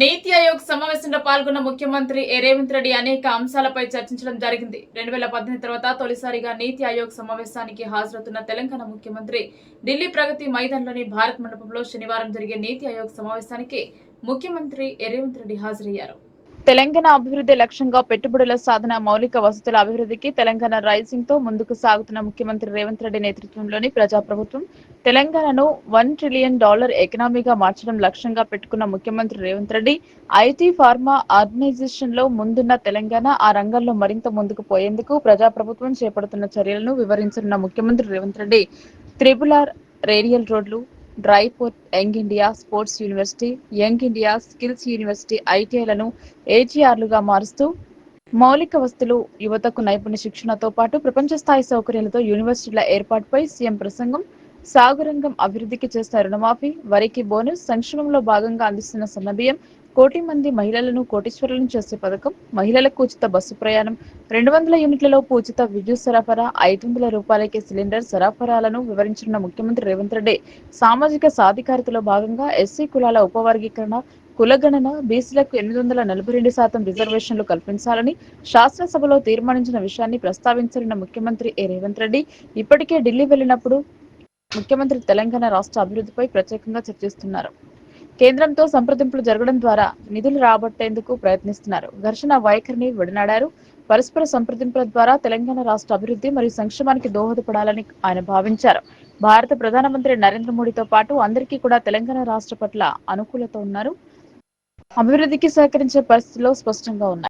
నీతి ఆయోగ్ సమావేశంలో పాల్గొన్న ముఖ్యమంత్రి రేవంత్ రెడ్డి అనేక అంశాలపై చర్చించడం జరిగింది. రెండు వేల పద్దెనిమిది తర్వాత తొలిసారిగా నీతి ఆయోగ్ సమావేశానికి హాజరవుతున్న తెలంగాణ ముఖ్యమంత్రి ఢిల్లీ ప్రగతి మైదాన్లోని భారత్ మండపంలో శనివారం జరిగే నీతి ఆయోగ్ సమావేశానికి ముఖ్యమంత్రి రేవంత్ రెడ్డి హాజరయ్యారు. తెలంగాణ అభివృద్ధి లక్ష్యంగా పెట్టుబడుల సాధన మౌలిక వసతుల అభివృద్ధికి తెలంగాణ రైజింగ్తో ముందుకు సాగుతున్న ముఖ్యమంత్రి రేవంత్ రెడ్డి నేతృత్వంలోని ప్రజాప్రభుత్వం తెలంగాణను వన్ ట్రిలియన్ డాలర్ ఎకనామీగా మార్చడం లక్ష్యంగా పెట్టుకున్న ముఖ్యమంత్రి రేవంత్ రెడ్డి ఐటీ ఫార్మా ఆర్గనైజేషన్లో ముందున్న తెలంగాణ ఆ రంగంలో మరింత ముందుకు పోయేందుకు ప్రజాప్రభుత్వం చేపడుతున్న చర్యలను వివరించనున్న ముఖ్యమంత్రి Revanth Reddy. Triple R radial రోడ్లు dry Young India sports university Young India skills university ఐటీఐలను ఏజీఆర్లుగా మారుస్తూ మౌలిక వస్తువులు యువతకు నైపుణ్య శిక్షణతో పాటు ప్రపంచ స్థాయి సౌకర్యాలతో యూనివర్సిటీల ఏర్పాటుపై సీఎం ప్రసంగం సాగురంగం అభివృద్ధికి చేస్తే రుణమాఫీ వరికి బోనస్ సంక్షేమంలో భాగంగా అందిస్తున్న సన్నబియ్యం కోటి మంది మహిళలను కోటీశ్వరులను చేసే పథకం మహిళలకు ఉచిత బస్సు ప్రయాణం రెండు వందల యూనిట్లలో ఉచిత విద్యుత్ సరఫరా ఐదు వందల రూపాయలకే సిలిండర్ సరఫరాలను వివరించిన ముఖ్యమంత్రి రేవంత్ రెడ్డి సామాజిక సాధికారతలో భాగంగా ఎస్సీ కులాల ఉపవర్గీకరణ కులగణన బీసీలకు ఎనిమిది వందల నలభై రెండు శాతం రిజర్వేషన్లు కల్పించాలని శాసనసభలో తీర్మానించిన విషయాన్ని ప్రస్తావించనున్న ముఖ్యమంత్రి ఏ రేవంత్ రెడ్డి ఇప్పటికే ఢిల్లీ వెళ్ళినప్పుడు ముఖ్యమంత్రి తెలంగాణ రాష్ట్ర అభివృద్ధిపై ప్రత్యేకంగా చర్చిస్తున్నారు. కేంద్రంతో సంప్రదింపులు జరగడం ద్వారా నిధులు రాబట్టేందుకు ప్రయత్నిస్తున్నారు. ఘర్షణ వైఖరిని విడనాడారు. పరస్పర సంప్రదింపుల ద్వారా తెలంగాణ రాష్ట్ర అభివృద్ధి మరియు సంక్షేమానికి దోహదపడాలని ఆయన భావించారు. భారత ప్రధానమంత్రి నరేంద్ర మోడీతో పాటు అందరికీ కూడా తెలంగాణ రాష్ట్ర పట్ల అనుకూలత ఉన్నారు. అభివృద్ధికి సహకరించే పరిస్థితిలో స్పష్టంగా ఉన్నాయి.